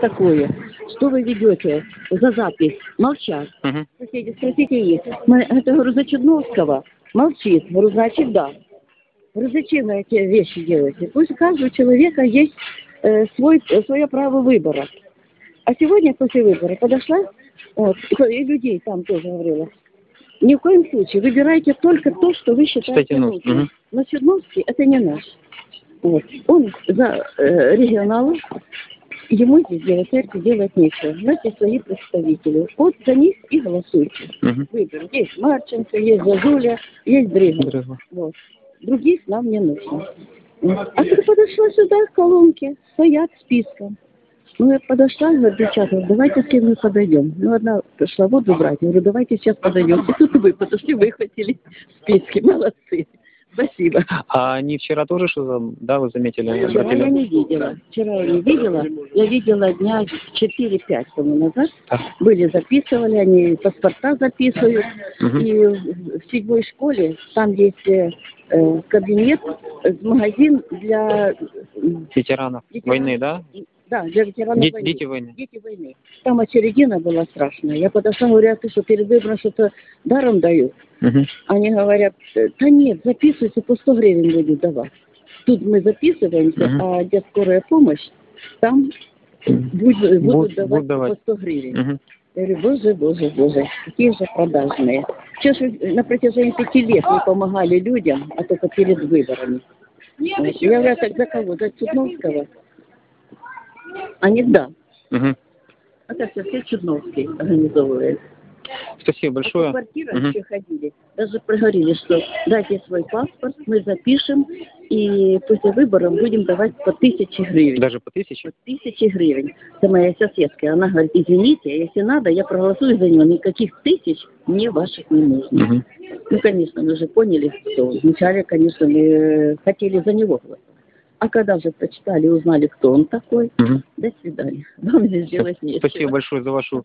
такое, что вы ведете за запись, молчат. Мгм. Соседи, спросите их. Мы, это, говорю, за Чудновского. Молчит. Говорю, значит, да. Говорю, зачем вы эти вещи делаете? Пусть у каждого человека есть э, свой, э, свое право выбора. А сегодня после выбора подошла, вот, и людей там тоже говорила, ни в коем случае выбирайте только то, что вы считаете Считаете нужным. Мгм. Но Чудновский это не наш. Вот. Он за э, регионалов, ему здесь в Белоцеркви делать нечего. У нас есть свои представители. Вот за них и голосуйте. Мгм. Выбор. Есть Марченко, есть Зазуля, есть Дрыгин. Вот. Других нам не нужно. А когда подошла сюда, колонки стоят списком. Ну, я подошла, говорю, девчата, давайте с кем мы подойдем. Ну, одна пришла воду брать. Я говорю, давайте сейчас подойдем. И тут вы подошли, выхватили списки. Молодцы. Спасибо. А они вчера тоже что за, да, вы заметили? Вчера я обратили? не видела. Вчера я не видела. Я видела дня 4-5 тому назад. Так. Были, записывали, они паспорта записывают. Мгм. И в седьмой школе там есть э, э, кабинет, магазин для, Ветеранов Ветеранов. войны, да? Да, для ветеранов Де- войны. дети войны. Дети войны. Там очередина была страшная. Я подошла, говорю, а ты что, перед выбором что-то даром дают? Мгм. Они говорят, «Э, да нет, записывайся, по 100 гривен будет давать. Тут мы записываемся, Мгм. а где скорая помощь, там будут, будут Будут- давать будут давать. по 100 гривен. Мгм. Я говорю, боже, боже, боже, какие же продажные. Что ж на протяжении пяти лет не помогали людям, а только перед выборами? Вот. Я говорю, «А так за кого? За Чудновского? Да. Мгм. Это все, все Чудновский организовывает. Спасибо А большое. квартирам Мгм. еще ходили. Даже проговорили, что дайте свой паспорт, мы запишем, и после выборов будем давать по тысяче гривен. Даже по тысяче? По тысяче гривен. Это моя соседка. Она говорит, извините, если надо, я проголосую за него. Никаких тысяч мне ваших не нужно. Мгм. Ну, конечно, мы же поняли, что вначале, конечно, мы хотели за него голосовать. А когда же прочитали, узнали, кто он такой, Мгм. до свидания. Вам здесь делать нечего. Спасибо большое за вашу